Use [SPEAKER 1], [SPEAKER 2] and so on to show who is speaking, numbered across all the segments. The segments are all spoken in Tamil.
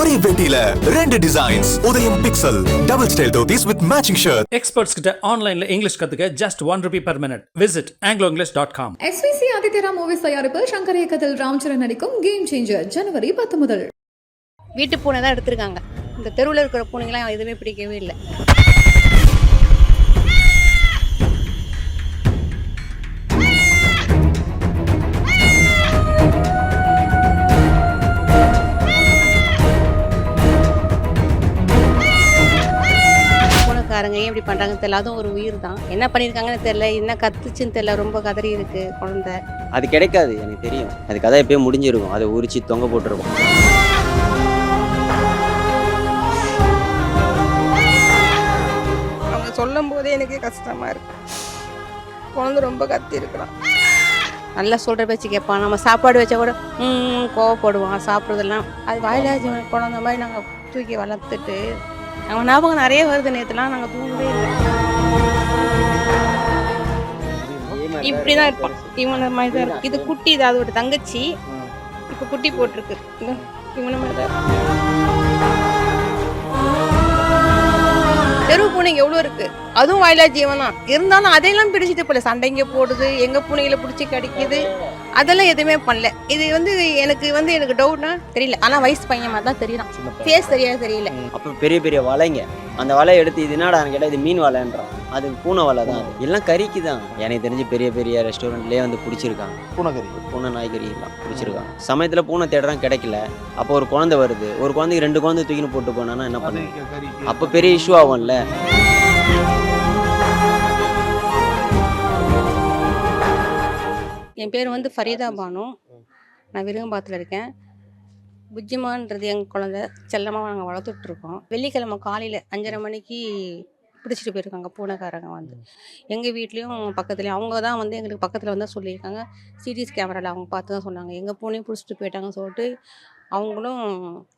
[SPEAKER 1] ஒரே வேட்டியில ரெண்டு designs Udhayam pixel double style dhotis with matching shirt
[SPEAKER 2] experts கிட்ட ஆன்லைன்ல இங்கிலீஷ் கத்துக்க just one rupee per minute. Visit Anglo English dot com
[SPEAKER 3] SVC ஆதித்யரா movies தயாரிப்பில் சங்கர் இயக்கத்தில் ராம்சரண் நடிக்கும் கேம் சேஞ்சர் ஜனவரி பத்து முதல்.
[SPEAKER 4] வீட்டு பூனை தான் எடுத்திருக்காங்க. இந்த தெருவில் இருக்கிற பூனைங்களாம் எதுவுமே பிடிக்கவே இல்லை. பூனைக்காரங்க ஏன் இப்படி பண்ணுறாங்கன்னு தெரியல. அதுவும் ஒரு உயிர் தான் என்ன பண்ணியிருக்காங்கன்னு தெரியல. என்ன கத்துச்சுன்னு தெரியல. ரொம்ப கதறி இருக்கு குழந்தை.
[SPEAKER 5] அது கிடைக்காது. எனக்கு தெரியும். அது கதை எப்பயும் முடிஞ்சிருக்கும். அதை உரிச்சு தொங்க போட்டுருக்கும்.
[SPEAKER 6] அவங்க சொல்லும் போதே எனக்கு கஷ்டமா இருக்கு. குழந்தை ரொம்ப கத்தி இருக்கிறான்
[SPEAKER 4] நல்லா சொல்கிற பேச்சு கேட்பான். நம்ம சாப்பாடு வச்சா கூட ம் கோவப்படுவான். சாப்பிட்றதெல்லாம் அது வாயிலாஜி குழந்த மாதிரி நாங்கள் தூக்கி வளர்த்துட்டு நாங்கள் ஞாபகம் நிறைய வருது நேற்றுலாம் நாங்கள் தூங்கவே இல்லை. இப்படி தான் இருப்பான். இவனை மாதிரி தான் இருக்கு. இது குட்டி இது அதோட தங்கச்சி. இப்போ குட்டி போட்டிருக்கு. இதோ இவனை மாதிரி தான் தெரு பூனைங்க எவ்வளோ இருக்கு? அதுவும் வாயிலா ஜீவன் தான் இருந்தாலும் அதையெல்லாம் பிடிச்சிட்டு போல. சண்டைங்க போடுது எங்க பூனைகளை பிடிச்சி கடிக்குது. அதெல்லாம் எதுவுமே பண்ணல. இது வந்து எனக்கு வந்து எனக்கு டவுட்னா தெரியல. ஆனா வயசு பையன் மாதிரி தான் தெரியலாம் ஃபேஸ் தெரியாது தெரியல.
[SPEAKER 5] அப்போ பெரிய பெரிய வலைங்க. அந்த வலையை எடுத்து இது என்னடான்னு கேட்டால் இது மீன் வலைன்றான். அது பூனை வலை தான் அது. எல்லாம் கறிக்கு தான். எனக்கு தெரிஞ்சு பெரிய பெரிய ரெஸ்டாரண்ட்லேயே வந்து பிடிச்சிருக்காங்க.
[SPEAKER 7] பூனைக்கறி.
[SPEAKER 5] பூனை நாய்கறி எல்லாம் பிடிச்சிருக்காங்க. சமயத்தில் பூனை தேடுறான் கிடைக்கல. அப்போ ஒரு குழந்தை வருது. ஒரு குழந்தைக்கு ரெண்டு குழந்தை தூக்கின்னு போட்டு போனான்னா என்ன பண்ணுங்க அப்போ பெரிய இஷ்யூ ஆகும்ல.
[SPEAKER 4] என் பேர் வந்து ஃபரீதா பானு. நான் விருகம்பாத்தில் இருக்கேன். புஜ்ஜிமான்றது எங்கள் குழந்தை. செல்லமாக நாங்கள் வளர்த்துட்ருக்கோம். வெள்ளிக்கிழமை காலையில் அஞ்சரை மணிக்கு பிடிச்சிட்டு போயிருக்காங்க. பூனைக்காரங்க வந்து. எங்கள் வீட்லேயும் பக்கத்துலேயும் அவங்க தான் வந்து எங்களுக்கு பக்கத்தில் வந்து சொல்லியிருக்காங்க. சிடிஎஸ் கேமராவில் அவங்க பார்த்து தான் சொன்னாங்க. எங்கள் பூனையும் பிடிச்சிட்டு போயிட்டாங்கன்னு சொல்லிட்டு அவங்களும்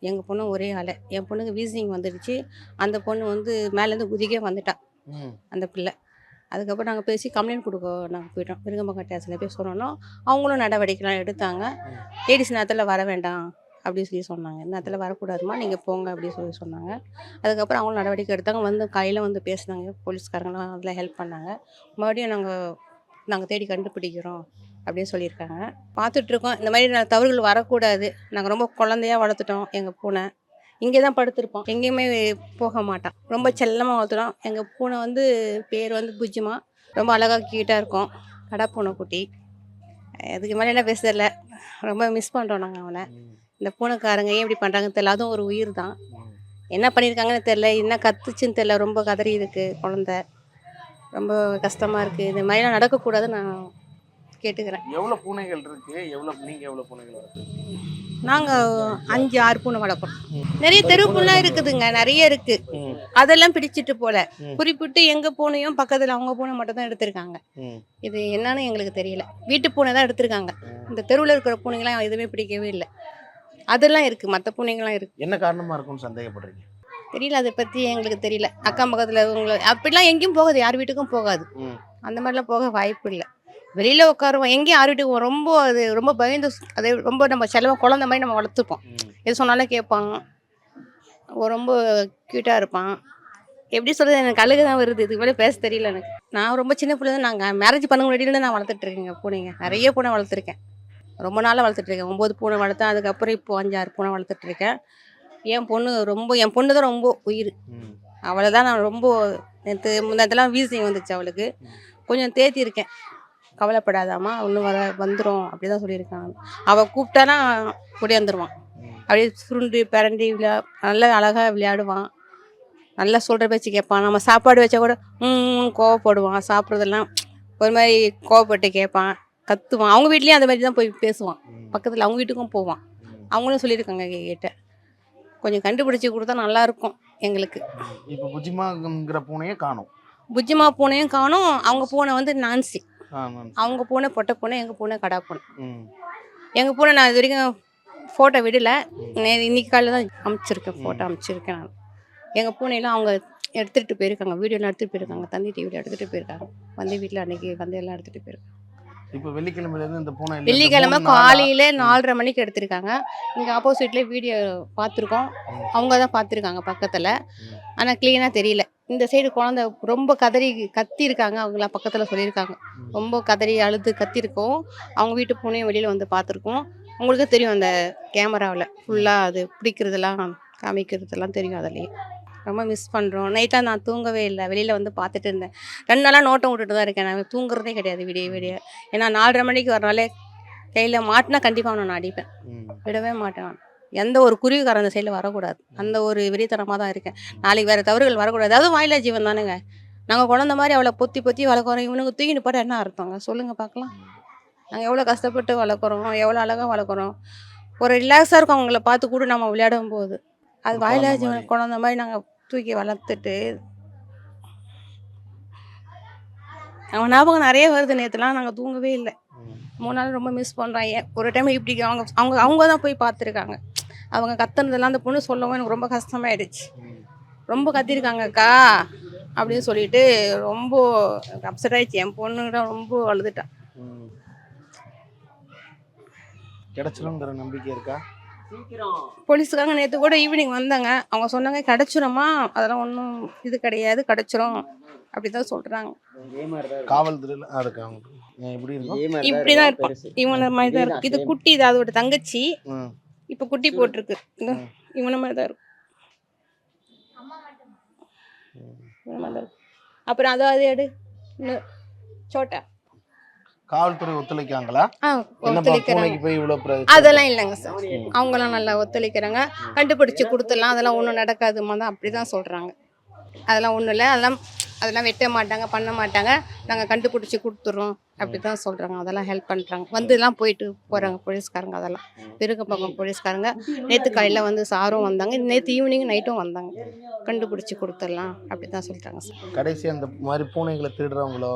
[SPEAKER 4] எங்கள் பொண்ணும் ஒரே ஆளை. என் பொண்ணுக்கு வீசிங் வந்துடுச்சு. அந்த பொண்ணு வந்து மேலேருந்து குதிக்கே வந்துட்டா. அந்த பிள்ளை. அதுக்கப்புறம் நாங்கள் பேசி கம்ப்ளைண்ட் கொடுக்க நாங்கள் போயிட்டோம். விருகம்பக்கம் டேஸில் போய் சொன்னோம் அவங்களும் நடவடிக்கைலாம் எடுத்தாங்க. லேடிஸ் நேரத்தில் வர வேண்டாம் அப்படின்னு சொல்லி சொன்னாங்க. இந்த நேரத்தில் வரக்கூடாதுமா நீங்கள் போங்க அப்படின்னு சொல்லி சொன்னாங்க. அதுக்கப்புறம் அவங்களும் நடவடிக்கை எடுத்தாங்க. வந்து காலையில் வந்து பேசினாங்க. போலீஸ்காரங்களாம் அதில் ஹெல்ப் பண்ணாங்க. மறுபடியும் நாங்கள் நாங்கள் தேடி கண்டுபிடிக்கிறோம் அப்படின்னு சொல்லியிருக்காங்க. பார்த்துட்ருக்கோம் இந்த மாதிரி நான் தவறுகள் வரக்கூடாது. நாங்கள் ரொம்ப குழந்தையா வளர்த்துட்டோம் எங்கள் பூனை. இங்கே தான் படுத்திருப்போம் எங்கேயுமே போக மாட்டான் ரொம்ப செல்லமாக வளர்த்துறோம் எங்கள் பூனை வந்து பேர் வந்து புஜ்ஜிமா. ரொம்ப அழகாக கியூட்டாக இருக்கும். கடை பூனை குட்டி. அதுக்கு மேலே என்ன பேசுறதில்ல ரொம்ப மிஸ் பண்ணுறோம் நாங்கள் அவனை. இந்த பூனைக்காரங்க ஏன் இப்படி பண்ணுறாங்கன்னு தெரியல. அதுவும் ஒரு உயிர் தான். என்ன பண்ணியிருக்காங்கன்னு தெரில என்ன கத்துச்சுன்னு தெரில ரொம்ப கதறி இருக்குது குழந்த. ரொம்ப கஷ்டமாக இருக்குது இந்த மாதிரிலாம் நடக்கக்கூடாதுன்னு நான் கேட்டுக்கிறேன்.
[SPEAKER 7] எவ்வளோ பூனைகள் இருக்குது எவ்வளோ நீங்கள் எவ்வளோ பூனைகள் இருக்குது
[SPEAKER 4] நாங்கள் அஞ்சு ஆறு பூனை வளர்க்குறோம். நிறைய தெரு பூனை இருக்குதுங்க நிறைய இருக்கு. அதெல்லாம் பிடிச்சிட்டு போல. குறிப்பிட்டு எங்க பூனையும் பக்கத்துல அவங்க பூனை மட்டும் தான் எடுத்திருக்காங்க. இது என்னன்னு எங்களுக்கு தெரியல. வீட்டு பூனை தான் எடுத்திருக்காங்க. இந்த தெருவில் இருக்கிற பூனைங்களாம் எதுவுமே பிடிக்கவே இல்லை. அதெல்லாம் இருக்கு. மற்ற பூனைங்களாம் இருக்கு.
[SPEAKER 7] என்ன காரணமா இருக்கும்னு சந்தேகப்படுறீங்க?
[SPEAKER 4] தெரியல. அதை பத்தி எங்களுக்கு தெரியல. அக்கம் பக்கத்துல உங்களை அப்படிலாம் எங்கேயும் போகாது. யார் வீட்டுக்கும் போகாது. அந்த மாதிரிலாம் போக வாய்ப்பு இல்லை. வெளியில உட்காருவோம். எங்கேயும் போவோம். ரொம்ப அது ரொம்ப பயந்து அது ரொம்ப நம்ம செலவு குழந்தை மாதிரி நம்ம வளர்த்துப்போம். எது சொன்னாலும் கேட்பான். ரொம்ப க்யூட்டாக இருப்பான். எப்படி சொல்றது எனக்கு அழுகு தான் வருது. இதுக்கு மேலே பேச தெரியல எனக்கு. நான் ரொம்ப சின்ன பிள்ளை தான் நாங்கள் மேரேஜ் பண்ண முன்னாடியிலேருந்து நான் வளர்த்துட்டு இருக்கேங்க பூனைங்க. நிறைய பூனை வளர்த்துருக்கேன். ரொம்ப நாளாக வளர்த்துட்டு இருக்கேன். ஒம்பது பூனை வளர்த்தேன். அதுக்கப்புறம் இப்போ அஞ்சாறு பூனை வளர்த்துட்டு இருக்கேன். என் பொண்ணு ரொம்ப என் பொண்ணு தான் ரொம்ப உயிர். அவளை தான் நான் ரொம்ப நேற்று முன்னதெல்லாம் வீசிங் வந்துச்சு அவளுக்கு. கொஞ்சம் தேத்தி இருக்கேன் கவலைப்படாதாம்மா ஒன்றும் வர வந்துடும் அப்படி தான் சொல்லியிருக்காங்க. அவள் கூப்பிட்டானா வந்துடுவான் அப்படியே சுருண்டு பிரண்டி விளையா நல்லா அழகாக விளையாடுவான். நல்லா சொல்கிற பேச்சு கேட்பான். நம்ம சாப்பாடு வச்சா கூட ம் கோவப்படுவான். சாப்பிட்றதெல்லாம் ஒரு மாதிரி கோவப்பட்டு கேட்பான். கத்துவான். அவங்க வீட்லேயும் அந்த மாதிரி தான் போய் பேசுவான். பக்கத்தில் அவங்க வீட்டுக்கும் போவான். அவங்களும் சொல்லியிருக்காங்க கிட்ட. கொஞ்சம் கண்டுபிடிச்சி கொடுத்தா நல்லா இருக்கும் எங்களுக்கு
[SPEAKER 7] இப்ப புஜிமாங்கிற பூனையை காணும்.
[SPEAKER 4] புஜ்ஜிமா பூனையும் காணும். அவங்க பூனை வந்து நான்சி. அவங்க பூனை பொட்டை பூனை எங்கள் பூனை கடா பூனை. எங்கள் பூனை நான் இது வரைக்கும் ஃபோட்டோ விடல. இன்னைக்கு காலையில் தான் அமுச்சிருக்கேன் ஃபோட்டோ அமுச்சிருக்கேன் நான். எங்கள் பூனையெல்லாம் அவங்க எடுத்துகிட்டு போயிருக்காங்க வீடியோலாம் எடுத்துகிட்டு போயிருக்காங்க தந்தி டிவியில் எடுத்துகிட்டு போயிருக்காங்க. வந்து வீட்டில் அன்னைக்கு வந்து எல்லாம் எடுத்துகிட்டு போயிருக்காங்க.
[SPEAKER 7] இப்போ வெள்ளிக்கிழமையில இருந்து இந்த பூனை
[SPEAKER 4] வெள்ளிக்கிழமை காலையில நாலரை மணிக்கு எடுத்திருக்காங்க. இங்கே ஆப்போசிட்ல வீடியோ பார்த்துருக்கோம். அவங்க தான் பார்த்துருக்காங்க பக்கத்தில். ஆனால் க்ளீனாக தெரியல. இந்த சைடு குழந்தை ரொம்ப கதறி கத்தி இருக்காங்க அவங்களாம் பக்கத்தில் சொல்லியிருக்காங்க. ரொம்ப கதறி அழுது கத்திருக்கோம் அவங்க வீட்டு பூனையும் வெளியில் வந்து பார்த்துருக்கோம் உங்களுக்கு தெரியும் அந்த கேமராவில். ஃபுல்லாக அது பிடிக்கிறதெல்லாம் காமிக்கிறதெல்லாம் தெரியும் அதுலேயே. ரொம்ப மிஸ் பண்ணுறோம் நைட்டாக நான் தூங்கவே இல்லை. வெளியில் வந்து பார்த்துட்டு இருந்தேன். ரெண்டு நாளாக நோட்டம் விட்டுட்டு தான் இருக்கேன். நான் தூங்குறதே கிடையாது. விடிய விடிய. ஏன்னா நாலரை மணிக்கு வரனாலே கையில் மாட்டினா கண்டிப்பாக நான் அடிப்பேன். விடவே மாட்டேன் நான். எந்த ஒரு குருவிக்காரன் அந்த சைடில் வரக்கூடாது. அந்த ஒரு வெறித்தனமாக தான் இருக்கேன். நாளைக்கு வேறு தவறுகள் வரக்கூடாது. அதுவும் வாயிலா ஜீவன் தானேங்க. நாங்கள் குழந்த மாதிரி அவளை பொத்தி பொத்தி வளர்க்குறோம். இவனுக்கு தூக்கிட்டு போட்டால் என்ன அர்த்தங்க சொல்லுங்கள் பார்க்கலாம். நாங்கள் எவ்வளோ கஷ்டப்பட்டு வளர்க்குறோம். எவ்வளோ அழகாக வளர்க்குறோம். ஒரு ரிலாக்ஸாக இருக்கும் அவங்கள பார்த்து கூட நம்ம விளையாடும் போது அது வாயிலா ஜீவன். குழந்த மாதிரி நாங்கள் தூக்கி வளர்த்துட்டு அவன் ஞாபகம் நிறைய வருது நேற்றுலாம் நாங்கள் தூங்கவே இல்லை. மூணு நாள் ரொம்ப மிஸ் பண்ணுறாங்க ஒரு டைம் இப்படி அவங்க அவங்க அவங்க தான் போய் பார்த்துருக்காங்க. அவங்க கத்துனதெல்லாம் அந்த பொண்ணு சொல்லவும் எனக்கு ரொம்ப கஷ்டமாயிடுச்சு. ரொம்ப கத்திருக்காங்கக்கா அப்படின்னு சொல்லிட்டு ரொம்ப அப்செட் ஆயிடுச்சு. என் பொண்ணுகிட்ட ரொம்ப அழுதுட்டான்.
[SPEAKER 7] கிடைச்சிருங்கிற நம்பிக்கை இருக்கா?
[SPEAKER 4] போலீஸுக்காக நேற்று கூட ஈவினிங் வந்தாங்க. அவங்க சொன்னாங்க கிடச்சிருமா அதெல்லாம் ஒன்றும் இது கிடையாது. கிடச்சிரும். அப்படி தான் சொல்கிறாங்க
[SPEAKER 7] காவல்துறையில ஆ, இருக்கு அவங்க ஏன் இப்படி இருக்கும்
[SPEAKER 4] இப்படி தான் இருப்பான். இவனை மாதிரி தான் இருக்கு. இது குட்டி இது அதோட தங்கச்சி. இப்போ குட்டி போட்டிருக்கு. இவனை மாதிரி தான் இருக்கும் இவனை மாதிரி தான் இருக்கும். அப்புறம் அதாவது எடு. சோட்டா.
[SPEAKER 7] காவல்துறை ஒத்துழைக்காங்களா
[SPEAKER 4] ஒத்துழைக்கிறாங்க. அதெல்லாம் இல்லைங்க சார். அவங்களாம் நல்லா ஒத்துழைக்கிறாங்க. கண்டுபிடிச்சு கொடுத்துடலாம். அதெல்லாம் ஒன்றும் நடக்காதுமா தான் அப்படி தான் சொல்கிறாங்க அதெல்லாம் ஒன்றும் இல்லை. அதெல்லாம் அதெல்லாம் வெட்ட மாட்டாங்க பண்ண மாட்டாங்க. நாங்கள் கண்டுபிடிச்சி கொடுத்துட்றோம் அப்படி தான் சொல்கிறாங்க அதெல்லாம் ஹெல்ப் பண்ணுறாங்க வந்துலாம் போயிட்டு போகிறாங்க போலீஸ்காரங்க அதெல்லாம். பெருக்கம்பக்கம் போலீஸ்காரங்க. நேற்று காலையில் வந்து சாரும் வந்தாங்க. நேற்று ஈவினிங் நைட்டும் வந்தாங்க. கண்டுபிடிச்சி கொடுத்துடலாம். அப்படி தான் சொல்கிறாங்க சார்.
[SPEAKER 7] கடைசி அந்த மாதிரி பூனைகளை திருடுறவங்களோ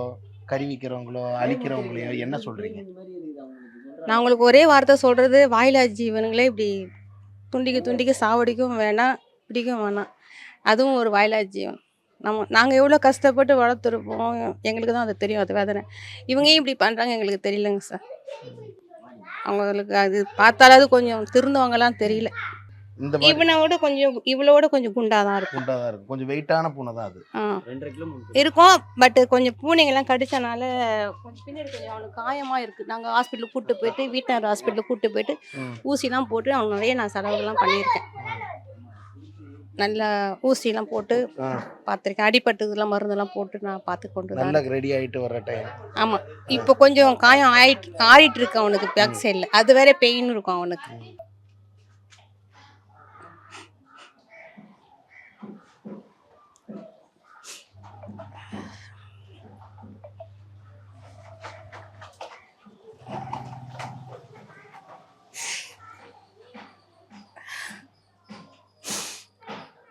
[SPEAKER 7] கறி விற்கிறவங்களோ அழிக்கிறவங்களையோ என்ன சொல்றீங்க?
[SPEAKER 4] நான் உங்களுக்கு ஒரே வார்த்தை சொல்கிறது வாயிலா ஜீவனுங்களே இப்படி துண்டிக்க துண்டிக்க சாவடிக்கவும் வேணாம் பிடிக்கவும் வேணாம். அதுவும் ஒரு வாயிலா ஜீவன் நம்ம நாங்கள் எவ்வளோ கஷ்டப்பட்டு வளர்த்துருப்போம் எங்களுக்கு தான் அது தெரியும் அது வேதனை. இவங்க ஏன் இப்படி பண்ணுறாங்க எங்களுக்கு தெரியலங்க சார். அவங்களுக்கு அது பார்த்தாலாவது கொஞ்சம் திருந்துவாங்கலாம் தெரியல.
[SPEAKER 7] இந்த மாதிரி
[SPEAKER 4] இவனை விட கொஞ்சம் இவளோட கொஞ்சம் குண்டாக தான் இருக்கும்.
[SPEAKER 7] குண்டா தான் இருக்கும். கொஞ்சம் வெயிட்டான பூனை தான் அது.
[SPEAKER 4] ஆ.
[SPEAKER 5] ரெண்டரை கிலோ மூணு
[SPEAKER 4] இருக்கும் பட் கொஞ்சம் பூனைங்கெல்லாம் கடிச்சனால கொஞ்சம் பின்னாடி கொஞ்சம் அவனுக்கு காயமாக இருக்குது நாங்கள் ஹாஸ்பிட்டலுக்கு கூப்பிட்டு போயிட்டு வீட்டார் ஹாஸ்பிட்டலுக்கு கூப்பிட்டு போயிட்டு. ஊசிலாம் போட்டு அவனுக்கு நிறைய நான் செலவுகள்லாம் பண்ணியிருக்கேன். நல்லா ஊசிலாம் போட்டு. பார்த்துருக்கேன் அடிபட்டதுலாம் மருந்தெல்லாம் போட்டு நான் பார்த்து கொண்டு
[SPEAKER 7] நல்லா ரெடி ஆயிட்டு வர்ற டைம்
[SPEAKER 4] ஆமாம் இப்போ கொஞ்சம் காயம் ஆயிட்டு ஆறிட்டு இருக்கு அவனுக்கு பேக் சைடில் அது வேற பெயின் இருக்கும் அவனுக்கு.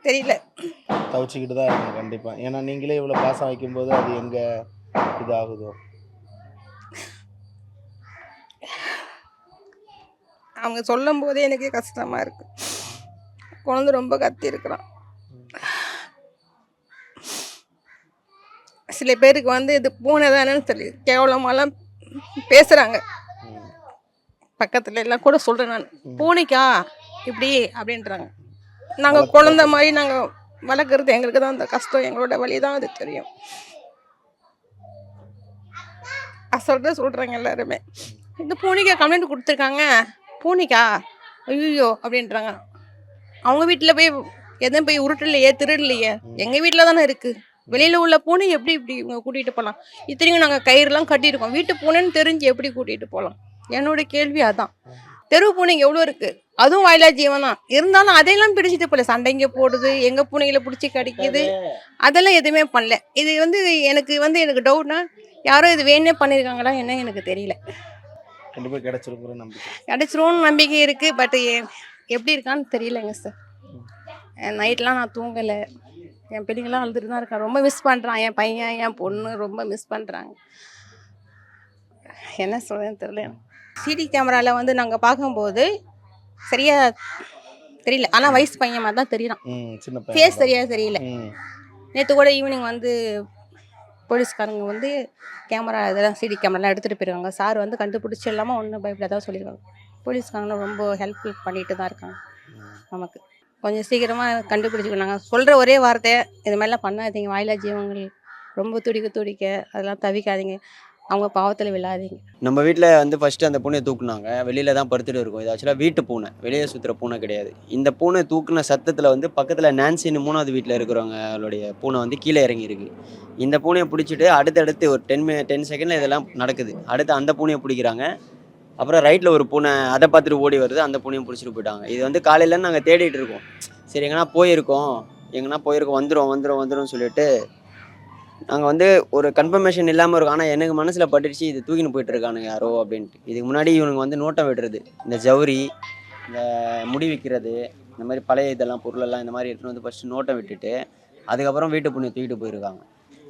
[SPEAKER 4] தெரியல.
[SPEAKER 7] தவிச்சுக்கிட்டு தான் இருக்கும் கண்டிப்பா. ஏன்னா நீங்களே இவ்வளவு பாசம் வைக்கும்போது அது எங்க இதாகுதோ?
[SPEAKER 6] அவங்க சொல்லும் போதே எனக்கே கஷ்டமா இருக்கு. குழந்தை ரொம்ப கத்தி இருக்கிறான். சில பேருக்கு வந்து இது பூனை தானேன்னு சொல்லி கேவலமாலாம் பேசுறாங்க.
[SPEAKER 7] ம்.
[SPEAKER 6] பக்கத்துல எல்லாம் கூட சொல்றேன் நான். பூனைக்கா? இப்படி அப்படின்றாங்க. நாங்க குழந்தை மாதிரி நாங்க வளர்க்குறது எங்களுக்கு தான் அந்த கஷ்டம். எங்களோட வழி தான் அது தெரியும். அசல்ட்டா சொல்றாங்க எல்லாருமே. இந்த பூனைக்கா கம்ப்ளைண்ட் கொடுத்துருக்காங்க. பூனைக்கா? ஐயோ அப்படின்றாங்க. அவங்க வீட்டில் போய் எதுவும் போய் உருட்டலையே திருடலையே? எங்கள் வீட்டில் தானே இருக்குது வெளியில் உள்ள பூனை எப்படி இப்படி இவங்க கூட்டிகிட்டு போகலாம் இத்தனையும் நாங்கள் கயிறுலாம் கட்டியிருக்கோம். வீட்டு பூனைன்னு தெரிஞ்சு எப்படி கூட்டிகிட்டு போகலாம் என்னோட கேள்வி அதான். தெரு பூனைங்க எவ்வளோ இருக்குது அதுவும் வாயிலா ஜீவன். தான் இருந்தாலும் அதையெல்லாம் பிடிச்சிட்டு போகல சண்டைங்க போடுது எங்கள் பூனைகளை பிடிச்சி கடிக்குது. அதெல்லாம் எதுவுமே பண்ணல. இது வந்து எனக்கு வந்து எனக்கு டவுட்னா யாரோ இது வேணே பண்ணியிருக்காங்களா என்ன எனக்கு தெரியல.
[SPEAKER 7] கண்டிப்பா கிடைச்சிருக்கிற நம்பிக்கை.
[SPEAKER 4] கிடச்சிரும்னு நம்பிக்கை இருக்குது பட் எப்படி இருக்கான்னு தெரியலங்க சார் நைட்லாம் நான் தூங்கலை. என் பிள்ளைங்களாம் அழுதுட்டு தான் இருக்கேன் ரொம்ப மிஸ் பண்ணுறான் என் பையன் என் பொண்ணு ரொம்ப மிஸ் பண்ணுறாங்க என்ன சொல்றதுன்னு தெரியல சிடி கேமராவில் வந்து நாங்கள் பார்க்கும்போது சரியா தெரியல. ஆனால் வயசு பையன் மாதிரி தான் தெரியறான்.
[SPEAKER 7] ம் சின்ன
[SPEAKER 4] ஃபேஸ் சரியா தெரியல. நேற்று கூட ஈவினிங் வந்து போலீஸ்காரங்க வந்து கேமரா இதெல்லாம் சிடி கேமராலாம் எடுத்துகிட்டு போயிருக்காங்க. சார் வந்து கண்டுபிடிச்சி இல்லாமல் ஒன்றும் பயப்படாதான் சொல்லியிருக்காங்க. போலீஸ்காரங்க ரொம்ப ஹெல்ப் பண்ணிட்டு தான் இருக்காங்க நமக்கு. கொஞ்சம் சீக்கிரமாக கண்டுபிடிச்சிக்கணும் சொல்கிற ஒரே வார்த்தை இது மாதிரிலாம் பண்ணாதீங்க. வாயிலா ஜீவங்கள் ரொம்ப துடிக்க துடிக்க அதெல்லாம் தவிக்காதீங்க. அவங்க பாவத்தில் விழாதீங்க.
[SPEAKER 5] நம்ம வீட்டில் வந்து ஃபஸ்ட்டு அந்த பூனையை தூக்குனாங்க. வெளியில் தான் படுத்துட்டு இருக்கும். இது ஆக்சுவலாக வீட்டு பூனை. வெளியே சுற்றுற பூனை கிடையாது. இந்த பூனை தூக்குன சத்தத்தில் வந்து பக்கத்தில் நான்சின்னு மூணாவது வீட்டில் இருக்கிறவங்களுடைய பூனை வந்து கீழே இறங்கியிருக்கு. இந்த பூனையை பிடிச்சிட்டு அடுத்தடுத்து ஒரு டென் மி டென் செகண்டில் இதெல்லாம் நடக்குது. அடுத்து அந்த பூனையை பிடிக்கிறாங்க. அப்புறம் ரைட்டில் ஒரு பூனை அதை பார்த்துட்டு ஓடி வருது. அந்த பூனையும் பிடிச்சிட்டு போயிட்டாங்க. இது வந்து காலையில் நாங்கள் தேடிட்டு இருக்கோம். சரி எங்கன்னா போயிருக்கோம். எங்கன்னா போயிருக்கோம். வந்துடும் வந்துடும் வந்துடும் சொல்லிட்டு நாங்கள் வந்து ஒரு கன்ஃபர்மேஷன் இல்லாமல் இருக்கும். ஆனால் எனக்கு மனசில் பட்டுடுச்சு இது தூக்கின்னு போயிட்டு இருக்கானுங்க யாரோ அப்படின்ட்டு. இதுக்கு முன்னாடி இவனுங்க வந்து நோட்டம் விடுறது. இந்த ஜவுரி இந்த முடி விற்கிறது இந்த மாதிரி பழைய இதெல்லாம் பொருளெல்லாம் இந்த மாதிரி எடுத்துகிட்டு வந்து ஃபஸ்ட்டு நோட்டம் விட்டுட்டு அதுக்கப்புறம் வீட்டு புண்ணி தூக்கிட்டு போயிருக்காங்க.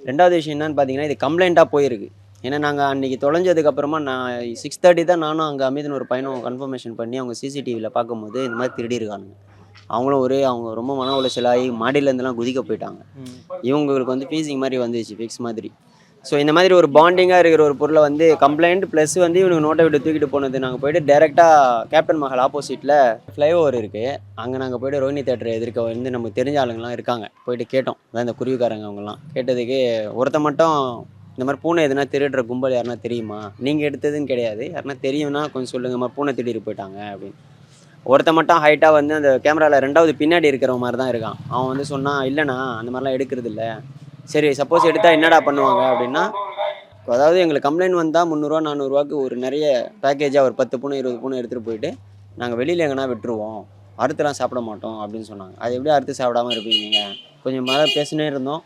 [SPEAKER 5] ரெண்டாவது விஷயம் என்னன்னு பார்த்தீங்கன்னா இது கம்ப்ளைண்ட்டாக போயிருக்கு. ஏன்னா நாங்கள் அன்றைக்கி தொலைஞ்சதுக்கப்புறமா நான் சிக்ஸ் தேர்ட்டி தான் நானும் அங்கே அமிதன் ஒரு பையனும் கன்ஃபர்மேஷன் பண்ணி அவங்க சிசிடிவியில் பார்க்கும்போது இந்த மாதிரி திருடி இருக்கானுங்க அவங்களும் ஒரே அவங்க ரொம்ப மன உளைச்சலாகி மாடியிலேருந்துலாம் குதிக்க போயிட்டாங்க. இவங்களுக்கு வந்து ஃபீஸிங் மாதிரி வந்துச்சு ஃபிக்ஸ் மாதிரி. ஸோ இந்த மாதிரி ஒரு பாண்டிங்காக இருக்கிற ஒரு பொருளை வந்து கம்ப்ளைண்ட் ப்ளஸ் வந்து இவனுக்கு நோட்டை விட்டு தூக்கிட்டு போனது. நாங்கள் போயிட்டு டேரெக்டாக கேப்டன் மஹால் ஆப்போசிட்டில் ஃப்ளைஓவர் இருக்குது அங்கே நாங்கள் போயிட்டு ரோஹினி தேட்டர் எதிர்க்க வந்து நமக்கு தெரிஞ்ச ஆளுங்கலாம் இருக்காங்க. போயிட்டு கேட்டோம். அதான் இந்த குருவிக்காரங்க அவங்கலாம் கேட்டதுக்கு ஒருத்த மட்டும் இந்த மாதிரி பூனை எதுனா திருடுற கும்பல் யாருன்னா தெரியுமா? நீங்கள் எடுத்ததுன்னு கிடையாது. யாருன்னா தெரியும்னா கொஞ்சம் சொல்லுங்கள் மாதிரி பூனை திருடிட்டு போயிட்டாங்க அப்படின்னு. ஒருத்த மட்டும் ஹைட்டாக வந்து அந்த கேமராவில் ரெண்டாவது பின்னாடி இருக்கிற மாதிரி தான் இருக்கான். அவன் வந்து சொன்னான் இல்லைண்ணா அந்த மாதிரிலாம் எடுக்கிறது இல்லை. சரி சப்போஸ் எடுத்தால் என்னடா பண்ணுவாங்க? அப்படின்னா அதாவது எங்களுக்கு கம்ப்ளைண்ட் வந்தால் முந்நூறுரூவா நானூறுரூவாக்கு ஒரு நிறைய பேக்கேஜாக ஒரு பத்து பூனை இருபது பூனை எடுத்துகிட்டு போயிட்டு நாங்கள் வெளியில் எங்கன்னா விட்டுருவோம். அறுத்துலாம் சாப்பிட மாட்டோம். அப்படின்னு சொன்னாங்க. அது எப்படி அறுத்து சாப்பிடாம இருப்பீங்க கொஞ்சம் மேலே பேசினே இருந்தோம்.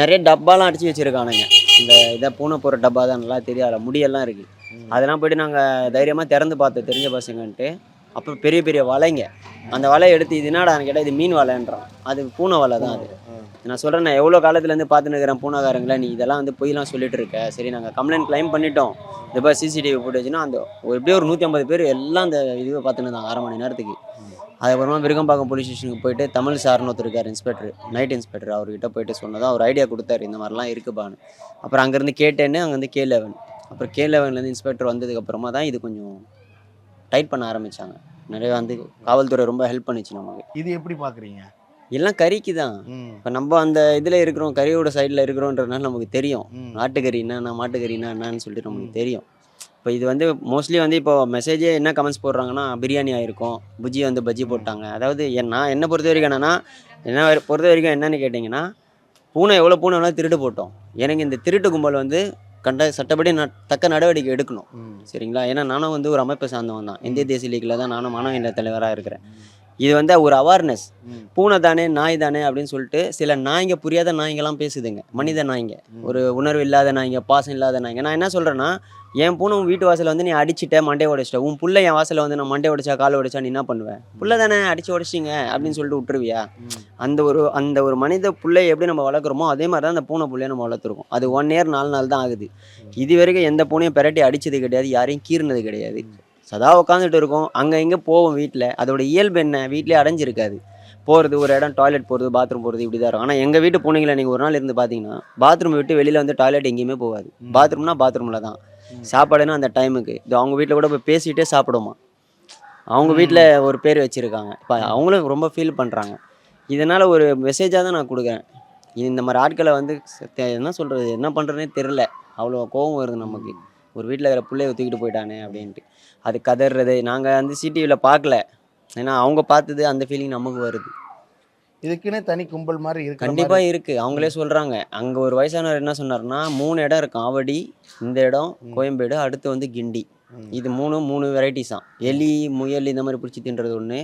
[SPEAKER 5] நிறைய டப்பாலாம் அடிச்சு வச்சுருக்கானுங்க. இந்த இதை பூனை போகிற டப்பா தான் நல்லா தெரியாத முடியெல்லாம் இருக்குது அதெல்லாம் போயிட்டு நாங்கள் தைரியமாக திறந்து பார்த்தோம் தெரிஞ்ச பசங்கன்ட்டு. அப்புறம் பெரிய பெரிய வலைங்க. அந்த வலையை எடுத்து இது என்னடான்னு கேட்டால் இது மீன் வலைன்றான். அது பூனை வலை தான் அது. நான் சொல்கிறேன் நான் எவ்வளோ காலத்துலேருந்து பார்த்துன்னு இருக்கிறேன் பூனாக்காரங்களே நீ இதெல்லாம் வந்து பொய்லாம் சொல்லிட்டு இருக்க. சரி நாங்கள் கம்ப்ளைண்ட் கிளைம் பண்ணிட்டோம். இந்த மாதிரி சிசிடிவி ஃபுட்டேஜ்னா அந்த ஒரு எப்படியோ ஒரு நூற்றி ஐம்பது பேர் எல்லாம் அந்த இதுவை பார்த்துன்னு இருந்தாங்க அரை மணி நேரத்துக்கு. அதுக்கப்புறமா விருகம்பாக்கம் போலீஸ் ஸ்டேஷனுக்கு போயிட்டு தமிழ் சார்னு ஒருத்தர் இருக்கார் இன்ஸ்பெக்டர் நைட் இன்ஸ்பெக்டர் அவர்கிட்ட போயிட்டு சொன்னதும் அவர் ஐடியா கொடுத்தாரு இந்த மாதிரிலாம் இருக்குப்பான்னு அப்புறம் அங்கேருந்து கேட்டேன்னு அங்கேருந்து கே லெவன் அப்புறம் கே லெவன்லேருந்து இன்ஸ்பெக்டர் வந்ததுக்கப்புறமா தான் இது கொஞ்சம் டைட் பண்ண ஆரம்பித்தாங்க நிறைய வந்து காவல்துறை ரொம்ப ஹெல்ப் பண்ணுச்சு நமக்கு.
[SPEAKER 7] இது எப்படி பார்க்குறீங்க
[SPEAKER 5] எல்லாம் கறிக்கு தான் இப்போ நம்ம அந்த இதில் இருக்கிறோம் கறியோட சைடில் இருக்கிறோன்றதுனால நமக்கு தெரியும்.
[SPEAKER 7] ம்.
[SPEAKER 5] நாட்டுக்கறி என்னன்னா மாட்டுக்கறினா என்னன்னு சொல்லிட்டு நமக்கு தெரியும். இப்போ இது வந்து மோஸ்ட்லி வந்து இப்போ மெசேஜே என்ன கமெண்ட்ஸ் போடுறாங்கன்னா பிரியாணி ஆயிருக்கும். புஜ்ஜி வந்து பஜ்ஜி போட்டாங்க. அதாவது நான் என்ன பொறுத்த வரைக்கும் என்னன்னா என்ன பொறுத்த வரைக்கும் என்னன்னு கேட்டிங்கன்னா பூனை எவ்வளோ பூனை வேணாலும் திருடு போட்டோம். எனக்கு இந்த திருட்டு கும்பல் வந்து கண்ட சட்டப்படி ந தக்க நடவடிக்கை எடுக்கணும். சரிங்களா? ஏன்னா நானும் வந்து ஒரு அமைப்பை சார்ந்தவன் தான். இந்திய தேசிய லீக்கில் தான் நானும் மாணவ இல்ல தலைவராக இருக்கிறேன். இது வந்து ஒரு அவேர்னஸ். பூனை தானே நாய் தானே அப்படின்னு சொல்லிட்டு சில நாய்ங்க புரியாத நாய்ங்கெல்லாம் பேசுதுங்க. மனித நாய்ங்க. ஒரு உணர்வு இல்லாத நாய்ங்க பாசம் இல்லாத நாய்ங்க. நான் என்ன சொல்கிறேன்னா என் பூனை உன் வீட்டு வாசலை வந்து நீ அடிச்சிட்ட மண்டே உடைச்சிட்ட உன் புள்ள என் வாசலை வந்து நான் மண்டே உடைச்சா கால் உடைச்சா நீ என்ன பண்ணுவேன் புள்ள தானே அடிச்சு உடைச்சிங்க அப்படின்னு சொல்லிட்டு விட்டுருவியா? அந்த ஒரு அந்த ஒரு மனித புள்ளையை எப்படி நம்ம வளர்க்குறோமோ அதே மாதிரி தான் அந்த பூனை புள்ளையை நம்ம வளர்த்துருக்கோம். அது ஒன் இயர் நாலு நாள் தான் ஆகுது. இது வரைக்கும் எந்த பூனையும் பெரட்டி அடிச்சது கிடையாது யாரையும் கீறினது கிடையாது. சதா உட்காந்துட்டு இருக்கும் அங்கே இங்கே போவோம் வீட்டில் அதோட இயல்பு என்ன? வீட்டிலே அடைஞ்சிருக்காது. போகிறது ஒரு இடம் டாய்லெட் போகிறது பாத்ரூம் போகிறது இப்படி தான் இருக்கும். ஆனால் எங்கள் வீட்டு பூனைங்களை நீங்கள் ஒரு நாள் இருந்து பார்த்தீங்கன்னா பாத்ரூம் விட்டு வெளியில் வந்து டாய்லெட் எங்கேயுமே போகாது. பாத்ரூம்னா பாத்ரூமில் தான் சாப்பாடுன்னா அந்த டைமுக்கு இது அவங்க வீட்டில் கூட போய் பேசிகிட்டே சாப்பிடுமா அவங்க வீட்டில் ஒரு பேர் வச்சுருக்காங்க. இப்போ அவங்களும் ரொம்ப ஃபீல் பண்ணுறாங்க இதனால் ஒரு மெசேஜாக தான் நான் கொடுக்குறேன். இந்த மாதிரி ஆட்களை வந்து என்ன சொல்கிறது என்ன பண்ணுறதுனே தெரில அவ்வளோ கோவம் வருது நமக்கு. ஒரு வீட்டில் இருக்கிற பிள்ளைய தூக்கிட்டு போயிட்டானே அப்படின்ட்டு. அது கதறது நாங்கள் வந்து சிடிவியில் பார்க்கல ஏன்னா அவங்க பார்த்தது அந்த ஃபீலிங் நமக்கு வருது.
[SPEAKER 7] இதுக்குன்னே தனி கும்பல் மாதிரி இருக்கு
[SPEAKER 5] கண்டிப்பாக இருக்குது அவங்களே சொல்கிறாங்க அங்கே ஒரு வயசானவர் என்ன சொன்னார்னா மூணு இடம் இருக்கும் ஆவடி இந்த இடம் கோயம்பேடு அடுத்து வந்து கிண்டி. இது மூணு மூணு வெரைட்டிஸ் தான் எலி முயல் இந்த மாதிரி பிடிச்சி தின்றது ஒன்று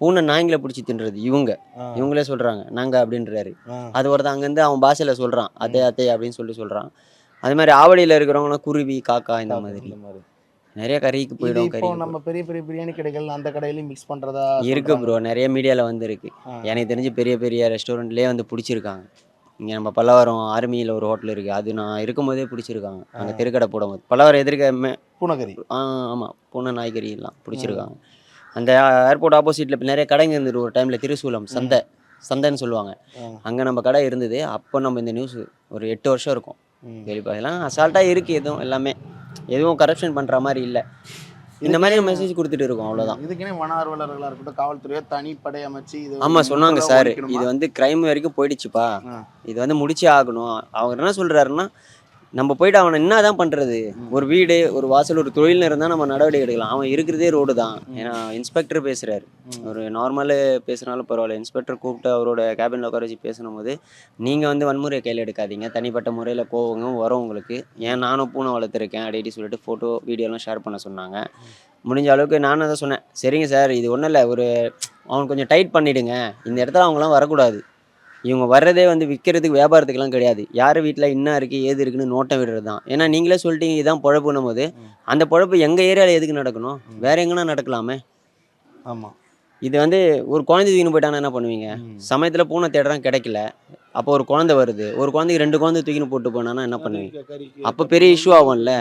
[SPEAKER 5] பூனை நாய்ங்களை பிடிச்சி தின்றது இவங்க. இவங்களே சொல்கிறாங்க நாங்கள் அப்படின்றாரு. அது ஒருத்தன் அங்கேருந்து அவன் பாஷையில் சொல்கிறான் அதே அத்தை அப்படின்னு சொல்லி சொல்கிறான் அது மாதிரி ஆவடியில் இருக்கிறவங்களாம் குருவி காக்கா இந்த மாதிரி. நிறைய கறிக்கு போயிடும் கறி
[SPEAKER 7] நம்ம பெரிய பெரிய பிரியாணி கடைகள் அந்த கடையிலையும் மிக்ஸ் பண்றதா
[SPEAKER 5] இருக்கு. ப்ரோ நிறைய மீடியாவில் வந்து இருக்கு. எனக்கு தெரிஞ்சு பெரிய பெரிய ரெஸ்டாரண்ட்லேயே வந்து பிடிச்சிருக்காங்க. இங்கே நம்ம பல்லவரம் ஆர்மியில் ஒரு ஹோட்டல் இருக்குது அது நான் இருக்கும்போதே பிடிச்சிருக்காங்க. அங்கே தெருக்கடை போடும்போது. பல்லவரம் எதிர்க்க
[SPEAKER 7] பூனகரி
[SPEAKER 5] ஆ ஆமாம் பூனை நாய்கறி எல்லாம் பிடிச்சிருக்காங்க. அந்த ஏர்போர்ட் ஆப்போசிட்டில் நிறைய கடைங்க இருந்தது. ஒரு டைமில் திருசூலம் சந்தை. சந்தைன்னு சொல்லுவாங்க. அங்கே நம்ம கடை இருந்தது. அப்போ நம்ம இந்த நியூஸ் ஒரு எட்டு வருஷம் இருக்கும். கேள்விப்பா இதெல்லாம் அசால்ட்டாக இருக்குது எதுவும் எல்லாமே. எதுவும் கரப்ஷன் பண்ணுற மாதிரி இல்லை. இந்த மாதிரி மெசேஜ் கொடுத்துட்டு இருக்கோம் அவ்வளோதான்
[SPEAKER 7] இதுக்குன்னே வன ஆர்வலர்களாக இருக்கட்டும் காவல்துறையோ தனிப்படை அமைச்சு இது
[SPEAKER 5] ஆமாம் சொன்னாங்க சார்? இது வந்து கிரைம் வரைக்கும் போயிடுச்சுப்பா. இது வந்து முடிச்சே ஆகணும். அவர் என்ன சொல்கிறாருன்னா நம்ம போயிட்டு அவனை என்ன தான் பண்ணுறது ஒரு வீடு ஒரு வாசல் ஒரு தொழில்னு இருந்தால் நம்ம நடவடிக்கை எடுக்கலாம். அவன் இருக்கிறதே ரோடு தான். ஏன்னா இன்ஸ்பெக்டர் பேசுகிறாரு ஒரு நார்மலு பேசுனாலும் பரவாயில்ல. இன்ஸ்பெக்டர் கூப்பிட்டு அவரோட கேபினில் உட்கார வச்சு பேசும் போது நீங்கள் வந்து வன்முறையை கையில் எடுக்காதீங்க. தனிப்பட்ட முறையில் கோவங்க வரும் உங்களுக்கு. ஏன் நானும் பூனை வளர்த்துருக்கேன் அப்படின்னு சொல்லிட்டு ஃபோட்டோ வீடியோலாம் ஷேர் பண்ண சொன்னாங்க. முடிஞ்ச அளவுக்கு நானும் தான் சொன்னேன். சரிங்க சார் இது ஒன்றும் இல்லை. ஒரு அவனுக்கு கொஞ்சம் டைட் பண்ணிவிடுங்க இந்த இடத்துல அவங்களாம் வரக்கூடாது. இவங்க வர்றதே வந்து விற்கிறதுக்கு வியாபாரத்துக்குலாம் கிடையாது. யார் வீட்டில் என்ன இருக்குது ஏது இருக்குன்னு நோட்டம் விடுறது தான் ஏன்னா நீங்களே சொல்லிட்டீங்க இதான் பொழப்புன்னும் போது அந்த பொழப்பு எங்கள் ஏரியாவில் எதுக்கு நடக்கணும்? வேற எங்கன்னா நடக்கலாமே?
[SPEAKER 7] ஆமாம்
[SPEAKER 5] இது வந்து ஒரு குழந்தை தூக்கின்னு போயிட்டாங்கன்னா என்ன பண்ணுவீங்க? சமயத்தில் பூனை தேடுறான் கிடைக்கல. அப்போ ஒரு குழந்தை வருது. ஒரு குழந்தைக்கு ரெண்டு குழந்தை தூக்கின்னு போட்டு போனான்னா என்ன பண்ணுவீங்க? அப்போ பெரிய இஷ்யூ ஆகும்ல.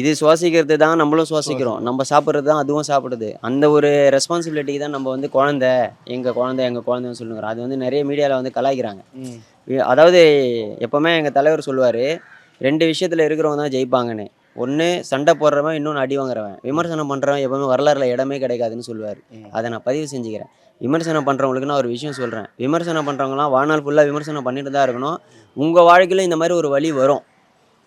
[SPEAKER 5] இது சுவாசிக்கிறது தான் நம்மளும் சுவாசிக்கிறோம். நம்ம சாப்பிட்றது தான் அதுவும் சாப்பிடுது. அந்த ஒரு ரெஸ்பான்சிபிலிட்டி தான் நம்ம வந்து குழந்தை எங்கள் குழந்தை எங்கள் குழந்தைன்னு சொல்லுங்கிறோம் அது வந்து நிறைய மீடியாவில் வந்து கலாய்க்கிறாங்க. அதாவது எப்போவுமே எங்கள் தலைவர் சொல்லுவார் ரெண்டு விஷயத்தில் இருக்கிறவங்க தான் ஜெயிப்பாங்கன்னு. ஒன்று சண்டை போடுறவன் இன்னொன்று அடி வாங்குறவன். விமர்சனம் பண்ணுறவன் எப்பவுமே வரலாறுல இடமே கிடைக்காதுன்னு சொல்லுவார். அதை நான் பதிவு செஞ்சுக்கிறேன். விமர்சனம் பண்ணுறவங்களுக்கு நான் ஒரு விஷயம் சொல்கிறேன் விமர்சனம் பண்ணுறவங்களாம் வாழ்நாள் ஃபுல்லாக விமர்சனம் பண்ணிட்டு தான் இருக்கணும். உங்கள் வாழ்க்கையில் இந்த மாதிரி ஒரு வழி வரும்.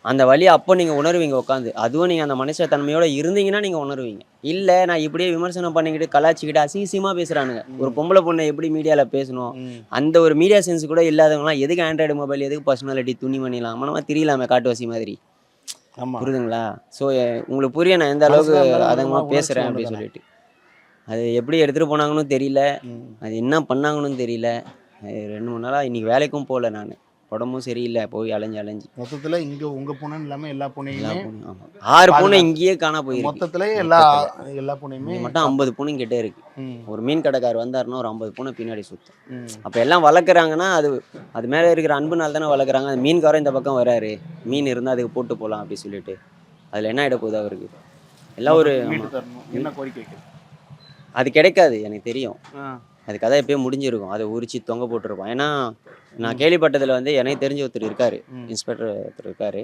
[SPEAKER 5] அந்த வழியை அப்போ நீங்கள் உணர்வீங்க உட்காந்து அதுவும் நீங்கள் அந்த மனுஷ தன்மையோட இருந்தீங்கன்னா நீங்கள் உணர்வீங்க. இல்லை நான் இப்படியே விமர்சனம் பண்ணிக்கிட்டு கலாச்சிக்கிட்டு அசிங்கமாக பேசுகிறானுங்க ஒரு பொம்பளை பொண்ணை எப்படி மீடியாவில் பேசணும். அந்த ஒரு மீடியா சென்ஸ் கூட இல்லாதவங்களாம் எதுக்கு ஆண்ட்ராய்டு மொபைல் எதுக்கு பர்சனாலிட்டி துணி பண்ணிடலாம் நம்ம தெரியலாமே காட்டுவாசி மாதிரி. புரியுதுங்களா ஸோ உங்களுக்கு புரிய நான் எந்த அளவுக்கு அதங்கமாக பேசுகிறேன் அப்படின்னு. சொல்லிட்டு. அது எப்படி எடுத்துகிட்டு போனாங்கன்னு தெரியல. அது என்ன பண்ணாங்கன்னு தெரியல. ரெண்டு மூணு நாளாக இன்னைக்கு வேலைக்கும் போகல நான். உடம்பும் சரியில்லை போய் அலைஞ்சு அலைஞ்சு.
[SPEAKER 7] மொத்தத்தில் இங்கே உங்கள் பூனைன்னு இல்லாமல் எல்லா பூனையுமே
[SPEAKER 5] ஆறு பூனை. இங்கேயே காணா போயிருக்கு.
[SPEAKER 7] மொத்தத்தில் எல்லா எல்லா பூனையுமே
[SPEAKER 5] மட்டும் ஐம்பது பூனையும் கிட்டே இருக்கு. ஒரு மீன் கடைக்கார் வந்தாருன்னா ஒரு ஐம்பது பூனை பின்னாடி சுற்றும். அப்போ எல்லாம் வளர்க்குறாங்கன்னா அது அது மேலே இருக்கிற அன்புனால தானே வளர்க்குறாங்க. அந்த மீன்காரன் இந்த பக்கம் வராரு. மீன் இருந்தால் அதுக்கு போட்டு போகலாம் அப்படி சொல்லிட்டு. அதில் என்ன ஆகிட போகுது அவருக்கு? எல்லாம் ஒரு
[SPEAKER 7] என்ன கோரிக்கை
[SPEAKER 5] அது கிடைக்காது எனக்கு தெரியும். அது கதை எப்பயும் முடிஞ்சிருக்கும். அதை உரிச்சு தொங்க போட்டிருப்பான். ஏன்னா நான் கேள்விப்பட்டதில் வந்து எனக்கு தெரிஞ்ச ஒருத்தர் இருக்காரு. இன்ஸ்பெக்டர் ஒருத்தர் இருக்காரு.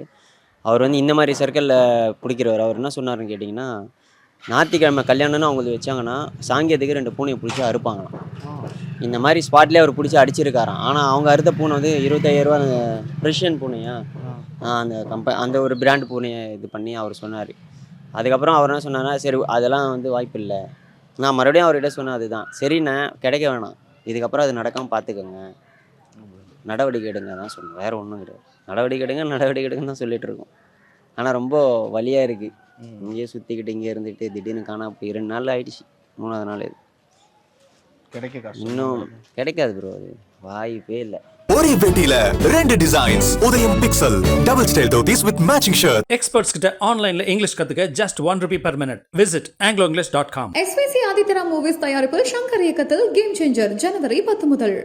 [SPEAKER 5] அவர் வந்து இந்த மாதிரி சர்க்கிளில் பிடிக்கிறவர். அவர் என்ன சொன்னாருன்னு கேட்டிங்கன்னா ஞாயிற்றுக்கிழமை கல்யாணம்னு அவங்களுக்கு வச்சாங்கன்னா சாங்கியத்துக்கு ரெண்டு பூனையை பிடிச்சி அறுப்பாங்களாம். இந்த மாதிரி ஸ்பாட்லேயே அவர் பிடிச்சி அடிச்சிருக்காராம். ஆனால் அவங்க அறுத்த பூனை வந்து இருபத்தாயிரரூவா அந்த ப்ரெஷியன் பூனையா? அந்த கம்ப அந்த ஒரு பிராண்ட் பூனையை இது பண்ணி அவர் சொன்னார். அதுக்கப்புறம் அவர் என்ன சொன்னார்னா சரி அதெல்லாம் வந்து வாய்ப்பு இல்லை நான் மறுபடியும் அவர்கிட்ட சொன்னேன் அதுதான். சரிண்ணே கிடைக்க வேணாம். இதுக்கப்புறம் அது நடக்காமல் பார்த்துக்கோங்க. நடவடிக்கை எடுங்க தான் சொன்னேன். வேறு ஒன்றும் கிடையாது. நடவடிக்கை எடுங்க நடவடிக்கை எடுங்கன்னு தான் சொல்லிட்டு இருக்கோம். ஆனால் ரொம்ப வலியாக இருக்குது. இங்கேயே சுற்றிக்கிட்டு இங்கே இருந்துட்டு திடீர்னு காணா போய் ரெண்டு நாள் ஆயிடுச்சு. மூணாவது நாள் இது.
[SPEAKER 7] கிடைக்க
[SPEAKER 5] இன்னும் கிடைக்காது ப்ரோ அது. வாய்ப்பே இல்லை.
[SPEAKER 1] ஒரே பெட்டியில ரெண்டு designs Udhayam pixel double style dhotis with matching shirt
[SPEAKER 2] experts கிட்ட ஆன்லைன்ல இங்கிலீஷ் கத்துக்க just one rupee per minute. Visit angloenglish.com
[SPEAKER 3] SVC ஆதித்யரா movies தயாரிப்பில் சங்கர் இயக்கத்தில் கேம் சேஞ்சர் ஜனவரி பத்து முதல்.